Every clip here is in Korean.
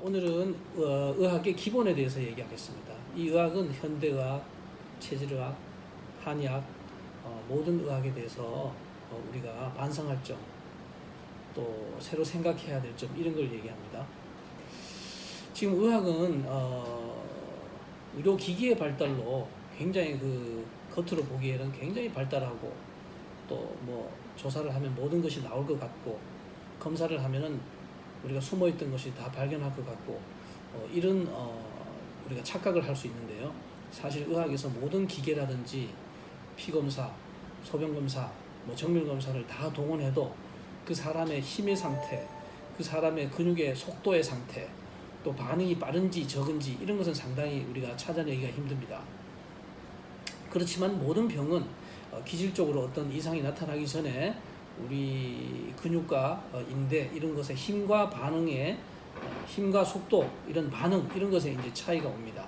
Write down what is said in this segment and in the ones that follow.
오늘은 어, 의학의 기본에 대해서 얘기하겠습니다. 이 의학은 현대의학, 체질의학, 한의학 어, 모든 의학에 대해서 어, 우리가 반성할 점, 또 새로 생각해야 될 점 이런 걸 얘기합니다. 지금 의학은 어, 의료 기기의 발달로 굉장히 그 겉으로 보기에는 굉장히 발달하고 또 뭐 조사를 하면 모든 것이 나올 것 같고 검사를 하면은 우리가 숨어 있던 것이 다 발견할 것 같고 어, 이런 어, 우리가 착각을 할 수 있는데요. 사실 의학에서 모든 기계라든지 피 검사, 소변 검사, 뭐 정밀 검사를 다 동원해도 그 사람의 힘의 상태, 그 사람의 근육의 속도의 상태, 또 반응이 빠른지 적은지 이런 것은 상당히 우리가 찾아내기가 힘듭니다. 그렇지만 모든 병은 어, 기질적으로 어떤 이상이 나타나기 전에 우리 근육과 어, 인대 이런 것의 힘과 반응의 어, 힘과 속도 이런 반응 이런 것에 이제 차이가 옵니다.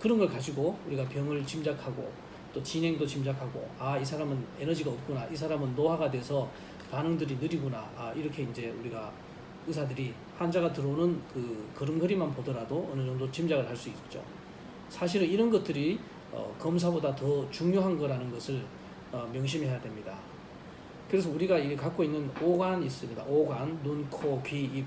그런 걸 가지고 우리가 병을 짐작하고 또 진행도 짐작하고 아 이 사람은 에너지가 없구나 이 사람은 노화가 돼서 반응들이 느리구나 아 이렇게 이제 우리가 의사들이 환자가 들어오는 그 걸음걸이만 보더라도 어느 정도 짐작을 할 수 있죠. 사실은 이런 것들이 어, 검사보다 더 중요한 거라는 것을 어, 명심해야 됩니다. 그래서 우리가 이 갖고 있는 오관이 있습니다. 오관, 눈, 코, 귀, 입.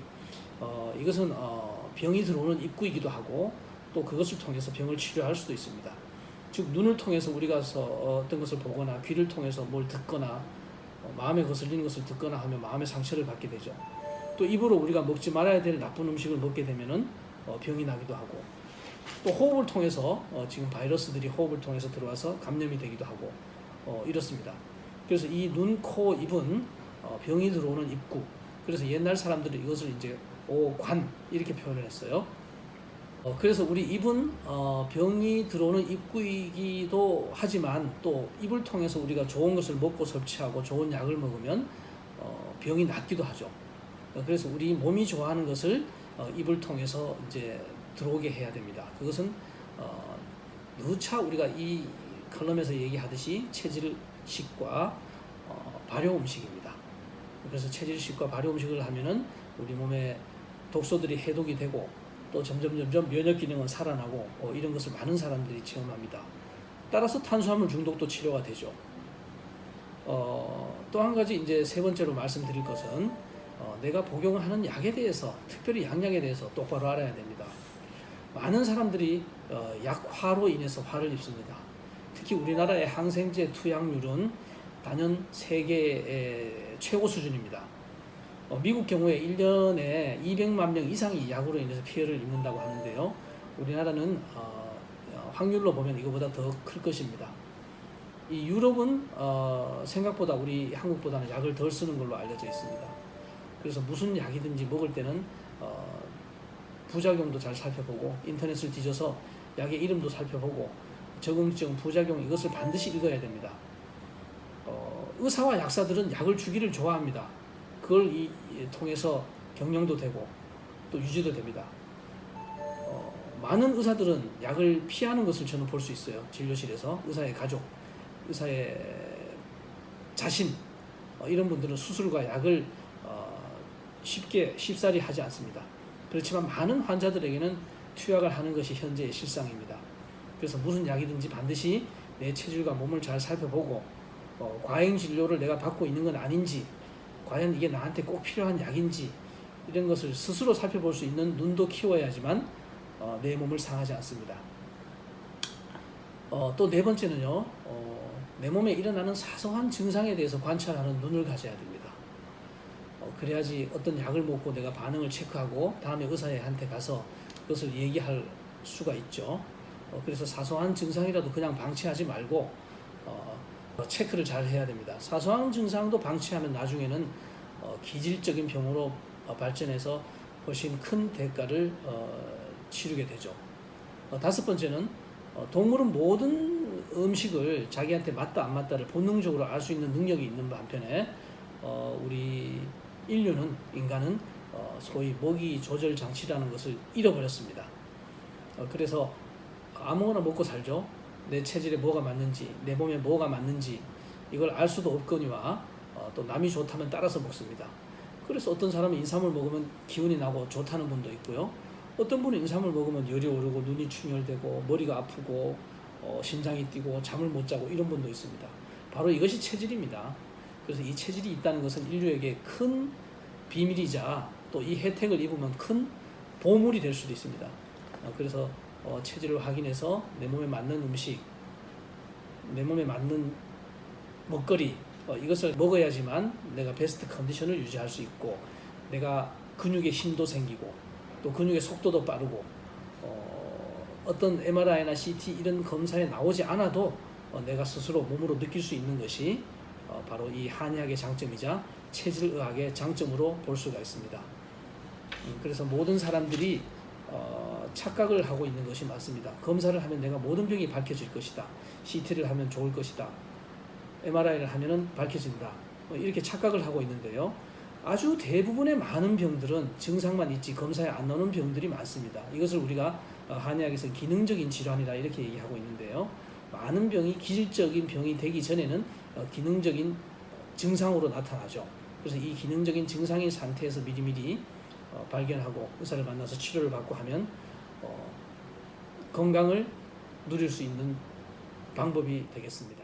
어, 이것은 어, 병이 들어오는 입구이기도 하고 또 그것을 통해서 병을 치료할 수도 있습니다. 즉 눈을 통해서 우리가 서 어떤 것을 보거나 귀를 통해서 뭘 듣거나 어, 마음에 거슬리는 것을 듣거나 하면 마음의 상처를 받게 되죠. 또 입으로 우리가 먹지 말아야 될 나쁜 음식을 먹게 되면은 어, 병이 나기도 하고 또 호흡을 통해서 어, 지금 바이러스들이 호흡을 통해서 들어와서 감염이 되기도 하고 어, 이렇습니다. 그래서 이 눈, 코, 입은 어, 병이 들어오는 입구. 그래서 옛날 사람들은 이것을 이제 오관 이렇게 표현을 했어요. 어, 그래서 우리 입은 어, 병이 들어오는 입구이기도 하지만 또 입을 통해서 우리가 좋은 것을 먹고 섭취하고 좋은 약을 먹으면 어, 병이 낫기도 하죠. 어, 그래서 우리 몸이 좋아하는 것을 어, 입을 통해서 이제 들어오게 해야 됩니다. 그것은 어, 누차 우리가 이 컬럼에서 얘기하듯이 체질식과 어, 발효 음식입니다. 그래서 체질식과 발효 음식을 하면은 우리 몸에 독소들이 해독이 되고 또 점점 점점 면역 기능은 살아나고 어, 이런 것을 많은 사람들이 체험합니다. 따라서 탄수화물 중독도 치료가 되죠. 어, 또 한 가지 이제 세 번째로 말씀드릴 것은 어, 내가 복용하는 약에 대해서 특별히 양약에 대해서 똑바로 알아야 됩니다. 많은 사람들이 어, 약화로 인해서 화를 입습니다. 특히 우리나라의 항생제 투약률은 단연 세계 최고 수준입니다. 어, 미국 경우에 1년에 200만 명 이상이 약으로 인해서 피해를 입는다고 하는데요. 우리나라는 어, 어, 확률로 보면 이거보다 더 클 것입니다. 이 유럽은 어, 생각보다 우리 한국보다는 약을 덜 쓰는 걸로 알려져 있습니다. 그래서 무슨 약이든지 먹을 때는 어, 부작용도 잘 살펴보고 인터넷을 뒤져서 약의 이름도 살펴보고 적응증, 부작용 이것을 반드시 읽어야 됩니다. 어, 의사와 약사들은 약을 주기를 좋아합니다. 그걸 이, 이 통해서 경영도 되고 또 유지도 됩니다. 어, 많은 의사들은 약을 피하는 것을 저는 볼 수 있어요. 진료실에서 의사의 가족, 의사의 자신 어, 이런 분들은 수술과 약을 어, 쉽게 쉽사리 하지 않습니다. 그렇지만 많은 환자들에게는 투약을 하는 것이 현재의 실상입니다. 그래서 무슨 약이든지 반드시 내 체질과 몸을 잘 살펴보고 어, 과잉 진료를 내가 받고 있는 건 아닌지 과연 이게 나한테 꼭 필요한 약인지 이런 것을 스스로 살펴볼 수 있는 눈도 키워야지만 어, 내 몸을 상하지 않습니다. 어, 또 네 번째는요, 어, 내 몸에 일어나는 사소한 증상에 대해서 관찰하는 눈을 가져야 됩니다. 어, 그래야지 어떤 약을 먹고 내가 반응을 체크하고 다음에 의사한테 가서 그것을 얘기할 수가 있죠. 어, 그래서 사소한 증상이라도 그냥 방치하지 말고 어, 어, 체크를 잘 해야 됩니다. 사소한 증상도 방치하면 나중에는 어, 기질적인 병으로 어, 발전해서 훨씬 큰 대가를 어, 치르게 되죠. 어, 다섯 번째는 어, 동물은 모든 음식을 자기한테 맞다 안 맞다를 본능적으로 알 수 있는 능력이 있는 반면에 어, 우리 인류는 인간은 어, 소위 먹이 조절 장치라는 것을 잃어버렸습니다. 어, 그래서 아무거나 먹고 살죠. 내 체질에 뭐가 맞는지, 내 몸에 뭐가 맞는지 이걸 알 수도 없거니와 어, 또 남이 좋다면 따라서 먹습니다. 그래서 어떤 사람은 인삼을 먹으면 기운이 나고 좋다는 분도 있고요. 어떤 분은 인삼을 먹으면 열이 오르고 눈이 충혈되고 머리가 아프고 어, 심장이 뛰고 잠을 못 자고 이런 분도 있습니다. 바로 이것이 체질입니다. 그래서 이 체질이 있다는 것은 인류에게 큰 비밀이자 또 이 혜택을 입으면 큰 보물이 될 수도 있습니다. 어, 그래서 어, 체질을 확인해서 내 몸에 맞는 음식, 내 몸에 맞는 먹거리 어, 이것을 먹어야지만 내가 베스트 컨디션을 유지할 수 있고 내가 근육에 힘도 생기고 또 근육의 속도도 빠르고 어, 어떤 MRI나 CT 이런 검사에 나오지 않아도 어, 내가 스스로 몸으로 느낄 수 있는 것이 어, 바로 이 한의학의 장점이자 체질의학의 장점으로 볼 수가 있습니다. 음, 그래서 모든 사람들이 어, 착각을 하고 있는 것이 맞습니다. 검사를 하면 내가 모든 병이 밝혀질 것이다. CT를 하면 좋을 것이다. MRI를 하면은 밝혀진다. 뭐 이렇게 착각을 하고 있는데요. 아주 대부분의 많은 병들은 증상만 있지 검사에 안 나오는 병들이 많습니다. 이것을 우리가 어, 한의학에서 기능적인 질환이라 이렇게 얘기하고 있는데요. 많은 병이 기질적인 병이 되기 전에는 어, 기능적인 증상으로 나타나죠. 그래서 이 기능적인 증상인 상태에서 미리미리 어, 발견하고 의사를 만나서 치료를 받고 하면 어, 건강을 누릴 수 있는 방법이 되겠습니다.